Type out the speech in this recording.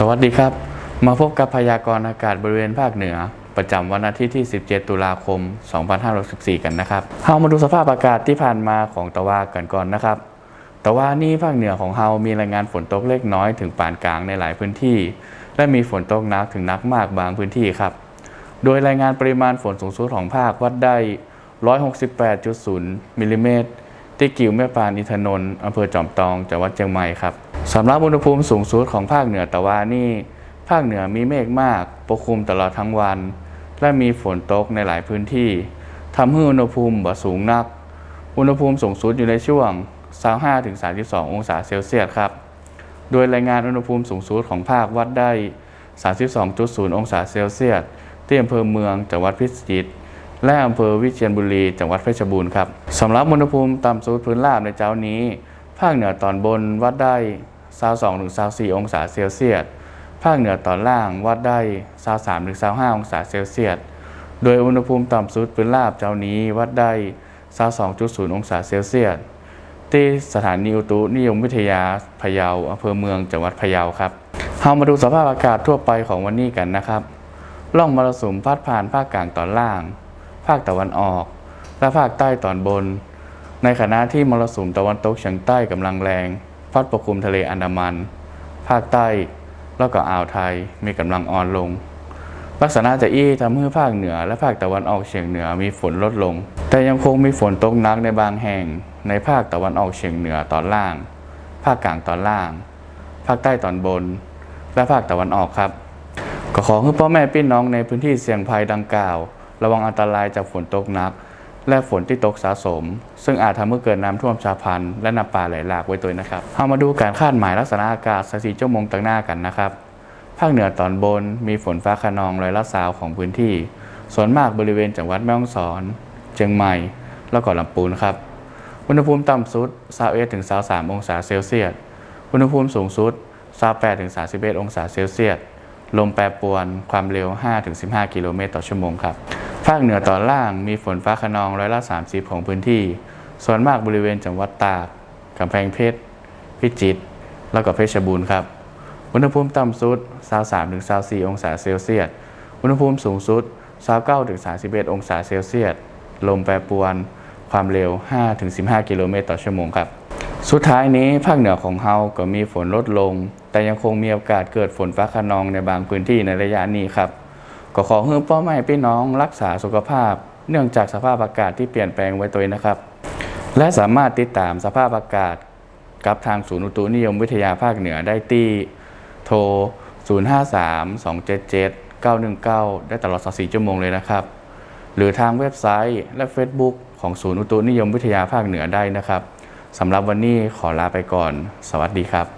สวัสดีครับ มาพบกับพยากรณ์อากาศบริเวณภาคเหนือ ประจำวันอาทิตย์ที่ 17 ตุลาคม 2564 กันนะครับเฮามาดูสภาพอากาศที่ผ่านมาของตะวากันก่อนนะครับ ตะวานี่ภาคเหนือของเฮามีรายงานฝนตกเล็กน้อยถึงปานกลางในหลายพื้นที่ และมีฝนตกหนักถึงหนักมากบางพื้นที่ครับ โดยรายงานปริมาณฝนสูงสุดของภาควัดได้ 168.0มิลลิเมตรที่กิ่วแม่ปานอินทนนท์อำเภอจอมตองจังหวัดเชียงใหม่ครับ สำหรับอุณหภูมิสูงสุดของภาคเหนือตะวันนี่ ภาคเหนือมีเมฆมากปกคลุมตลอดทั้งวัน และมีฝนตกในหลายพื้นที่ทำให้อุณหภูมิบ่สูงนัก อุณหภูมิสูงสุดอยู่ในช่วง 25-32 องศาเซลเซียสครับ โดยรายงานอุณหภูมิสูงสุดของภาควัดได้ 32.0 องศาเซลเซียสที่อำเภอเมืองจังหวัดพิจิตรและอำเภอวิเชียรบุรี จังหวัดเพชรบูรณ์ครับสำหรับอุณหภูมิต่ำสุดพื้นราบในเจ้านี้ ภาคเหนือตอนบนวัดได้ 22-24 องศาเซลเซียส ภาคเหนือตอนล่างวัดได้ 23-25 องศาเซลเซียส โดยอุณหภูมิต่ำสุดพื้นราบเจ้านี้วัดได้ 22.0 องศาเซลเซียส ที่สถานีอุตุนิยมวิทยาพะเยาอำเภอเมืองจังหวัดพะเยาครับเรามาดูสภาพอากาศทั่วไปของวันนี้กันนะครับร่องมรสุมพัดผ่านภาคกลางตอนล่าง ภาคตะวันออก และภาคใต้ตอนบน ในขณะที่มรสุมตะวันตกเฉียงใต้กำลังแรง พัดปกคลุมทะเลอันดามัน ภาคใต้ แล้วก็อ่าวไทยมีกำลังอ่อนลง ลักษณะจะอี้ทำให้ภาคเหนือและภาคตะวันออกเฉียงเหนือมีฝนลดลง แต่ยังคงมีฝนตกหนักในบางแห่ง ในภาคตะวันออกเฉียงเหนือตอนล่าง ภาคกลางตอนล่าง ภาคใต้ตอนบน และภาคตะวันออกครับก็ขอให้พ่อแม่พี่น้องในพื้นที่เสี่ยงภัยดังกล่าว ระวังอันตรายจากฝนตกหนัก และฝนที่ตกสะสม ซึ่งอาจทำให้เกิดน้ำท่วมชาพันธุ์และน้ำป่าไหลหลากไว้ตัวนะครับเรามาดูการคาดหมายลักษณะอากาศสสีชั่วโมงต่างหน้ากันนะครับ ภาคเหนือตอนบนมีฝนฟ้าคะนองร้อยละสาวของพื้นที่ ส่วนมากบริเวณจังหวัดแม่ฮ่องสอน เชียงใหม่ แล้วก็ลำพูนครับ อุณหภูมิต่ำสุด21ถึง23องศาเซลเซียส อุณหภูมิสูงสุด28ถึง31องศาเซลเซียส ลมแปรปรวน ความเร็ว5-15 กิโลเมตรต่อชั่วโมงครับ ภาคเหนือตอนล่างมีฝนฟ้าคะนองร้อยละ30 ของพื้นที่ ส่วนมากบริเวณจังหวัดตากกำแพงเพชร พิจิตร แล้วก็เพชรบูรณ์ครับ อุณหภูมิต่ำสุด 23-24 องศาเซลเซียส อุณหภูมิสูงสุด29-31 องศาเซลเซียส ลมแปรปรวน ความเร็ว 5-15 กิโลเมตรต่อชั่วโมงครับ สุดท้ายนี้ภาคเหนือของเฮาก็มีฝนลดลง แต่ยังคงมีโอกาสเกิดฝนฟ้าคะนองในบางพื้นที่ในระยะนี้ครับ ก็ขอให้พ่อแม่พี่น้องรักษาสุขภาพ เนื่องจากสภาพอากาศที่เปลี่ยนแปลงไว้ตัวนะครับ และสามารถติดตามสภาพอากาศกับทางศูนย์อุตุนิยมวิทยาภาคเหนือได้ที่โทร 053 277 919 ได้ตลอด 24 ชั่วโมงเลยนะครับ หรือทางเว็บไซต์และ Facebook ของศูนย์อุตุนิยมวิทยาภาคเหนือได้นะครับสำหรับวันนี้ขอลาไปก่อน สวัสดีครับ